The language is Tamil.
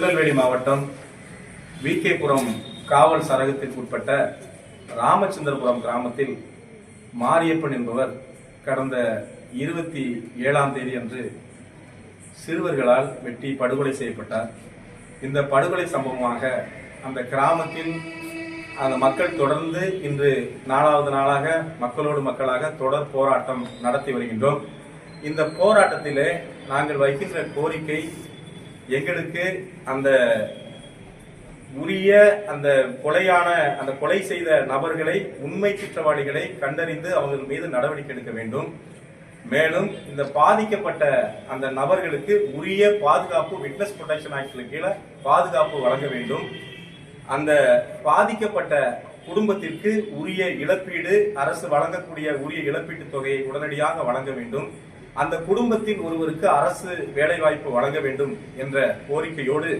திருநெல்வேலி மாவட்டம் விகேபுரம் காவல் சரகத்திற்கு உட்பட்ட ராமச்சந்திரபுரம் கிராமத்தில் மாரியப்பன் என்பவர் கடந்த இருபத்தி ஏழாம் தேதி அன்று சிறுவர்களால் வெட்டி படுகொலை செய்யப்பட்டார். இந்த படுகொலை சம்பவமாக அந்த கிராமத்தில் அந்த மக்கள் தொடர்ந்து இன்று நாலாவது நாளாக மக்களோடு மக்களாக தொடர் போராட்டம் நடத்தி வருகின்றோம். இந்த போராட்டத்திலே நாங்கள் வைக்கின்ற கோரிக்கை எங்களுக்கு அந்த உரிய அந்த கொலையான அந்த கொலை செய்த நபர்களை உண்மை குற்றவாளிகளை கண்டறிந்து அவர்கள் மீது நடவடிக்கை எடுக்க வேண்டும். மேலும் இந்த பாதிக்கப்பட்ட அந்த நபர்களுக்கு உரிய பாதுகாப்பு விட்னஸ் ப்ரொடெக்ஷன் ஆக்டில் கீழே பாதுகாப்பு வழங்க வேண்டும். அந்த பாதிக்கப்பட்ட குடும்பத்திற்கு உரிய இழப்பீடு அரசு வழங்கக்கூடிய உரிய இழப்பீட்டுத் தொகையை உடனடியாக வழங்க வேண்டும். அந்த குடும்பத்தின் ஒருவருக்கு அரசு வேலைவாய்ப்பு வழங்க வேண்டும் என்ற கோரிக்கையோடு